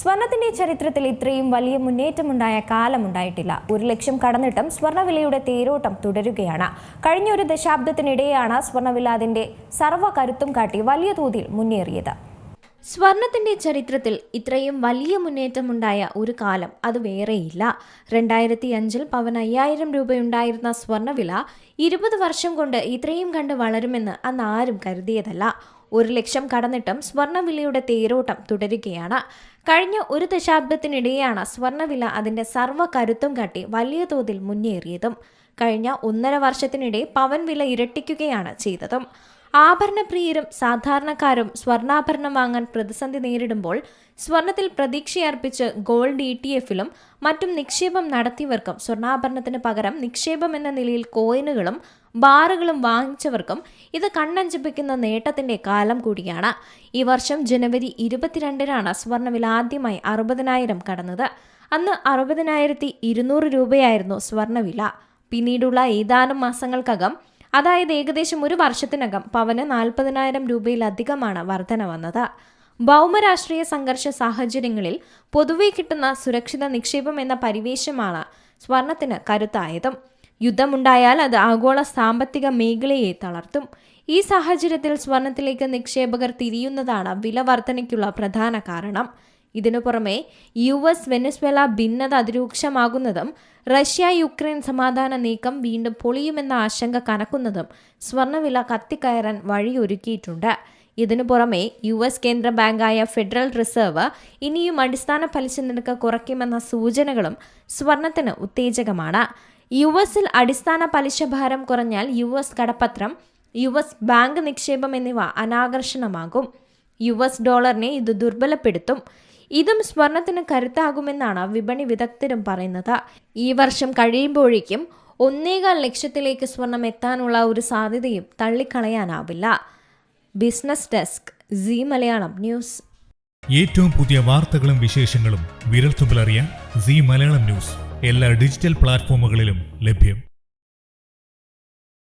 സ്വർണത്തിന്റെ ചരിത്രത്തിൽ ഇത്രയും വലിയ മുന്നേറ്റമുണ്ടായ കാലമുണ്ടായിട്ടില്ല. ഒരു ലക്ഷം കടന്നിട്ടും സ്വർണവിലയുടെ തേരോട്ടം തുടരുകയാണ്. കഴിഞ്ഞ ഒരു ദശാബ്ദത്തിനിടെയാണ് സ്വർണവില അതിന്റെ സർവ കരുത്തും കാട്ടി വലിയ തോതിൽ മുന്നേറിയത്. സ്വർണത്തിന്റെ ചരിത്രത്തിൽ ഇത്രയും വലിയ മുന്നേറ്റമുണ്ടായ ഒരു കാലം അത് വേറെയില്ല. രണ്ടായിരത്തി അഞ്ചിൽ പവൻ അയ്യായിരം രൂപയുണ്ടായിരുന്ന സ്വർണവില ഇരുപത് വർഷം കൊണ്ട് ഇത്രയും കണ്ട് വളരുമെന്ന് അന്ന് ആരും കരുതിയതല്ല. ഒരു ലക്ഷം കടന്നിട്ടും സ്വർണവിലയുടെ തേരോട്ടം തുടരുകയാണ്. കഴിഞ്ഞ ഒരു ദശാബ്ദത്തിനിടെയാണ് സ്വർണവില അതിന്റെ സർവ കരുത്തും കാട്ടി വലിയ തോതിൽ മുന്നേറിയതും. കഴിഞ്ഞ ഒന്നര വർഷത്തിനിടെ പവൻ വില ഇരട്ടിക്കുകയാണ് ചെയ്തതും. ആഭരണപ്രിയരും സാധാരണക്കാരും സ്വർണാഭരണം വാങ്ങാൻ പ്രതിസന്ധി നേരിടുമ്പോൾ സ്വർണത്തിൽ പ്രതീക്ഷയർപ്പിച്ച് ഗോൾഡ് ഇ ടി എഫിലും മറ്റും നിക്ഷേപം നടത്തിയവർക്കും സ്വർണാഭരണത്തിന് പകരം നിക്ഷേപം എന്ന നിലയിൽ കോയിനുകളും ബാറുകളും വാങ്ങിച്ചവർക്കും ഇത് കണ്ണഞ്ചിപ്പിക്കുന്ന നേട്ടത്തിന്റെ കാലം കൂടിയാണ്. ഈ വർഷം ജനുവരി ഇരുപത്തിരണ്ടിനാണ് സ്വർണവില ആദ്യമായി അറുപതിനായിരം കടന്നത്. അന്ന് അറുപതിനായിരത്തി ഇരുന്നൂറ് രൂപയായിരുന്നു സ്വർണവില പിന്നീടുള്ള ഏതാനും മാസങ്ങൾക്കകം അതായത് ഏകദേശം ഒരു വർഷത്തിനകം പവന് നാൽപ്പതിനായിരം രൂപയിലധികമാണ് വർധന വന്നത്. ഭൗമരാഷ്ട്രീയ സംഘർഷ സാഹചര്യങ്ങളിൽ പൊതുവെ കിട്ടുന്ന സുരക്ഷിത നിക്ഷേപം എന്ന പരിവേശമാണ് സ്വർണത്തിന് കരുത്തായതും. യുദ്ധമുണ്ടായാൽ അത് ആഗോള സാമ്പത്തിക മേഖലയെ തളർത്തും. ഈ സാഹചര്യത്തിൽ സ്വർണത്തിലേക്ക് നിക്ഷേപകർ തിരിയുന്നതാണ് വില വർധനയ്ക്കുള്ള പ്രധാന കാരണം. ഇതിനു പുറമെ യു എസ് വെനസ്വേല ഭിന്നത അതിരൂക്ഷമാകുന്നതും റഷ്യ യുക്രൈൻ സമാധാന നീക്കം വീണ്ടും പൊളിയുമെന്ന ആശങ്ക കനക്കുന്നതും സ്വർണവില കത്തിക്കയറാൻ വഴിയൊരുക്കിയിട്ടുണ്ട്. ഇതിനു പുറമെ യു എസ് കേന്ദ്ര ബാങ്കായ ഫെഡറൽ റിസർവ് ഇനിയും അടിസ്ഥാന പലിശ നിരക്ക് കുറയ്ക്കുമെന്ന സൂചനകളും സ്വർണത്തിന് ഉത്തേജകമാണ്. യു എസിൽ അടിസ്ഥാന പലിശ ഭാരം കുറഞ്ഞാൽ യു എസ് കടപ്പത്രം യു എസ് ബാങ്ക് നിക്ഷേപം എന്നിവ അനാകർഷണമാകും. യു എസ് ഡോളറിനെ ഇത് ദുർബലപ്പെടുത്തും. ഇതും സ്വർണത്തിന് കരുത്താകുമെന്നാണ് വിപണി വിദഗ്ധരും പറയുന്നത്. ഈ വർഷം കഴിയുമ്പോഴേക്കും ഒന്നേകാൽ ലക്ഷത്തിലേക്ക് സ്വർണം എത്താനുള്ള ഒരു സാധ്യതയും തള്ളിക്കളയാനാവില്ല. Business desk C Malayalam news. ഏറ്റവും പുതിയ വാർത്തകളും വിശേഷങ്ങളും വിരൽത്തുമ്പിലറിയാൻ സി മലയാളം ന്യൂസ്. എല്ലാ ഡിജിറ്റൽ പ്ലാറ്റ്ഫോമുകളിലും ലഭ്യം.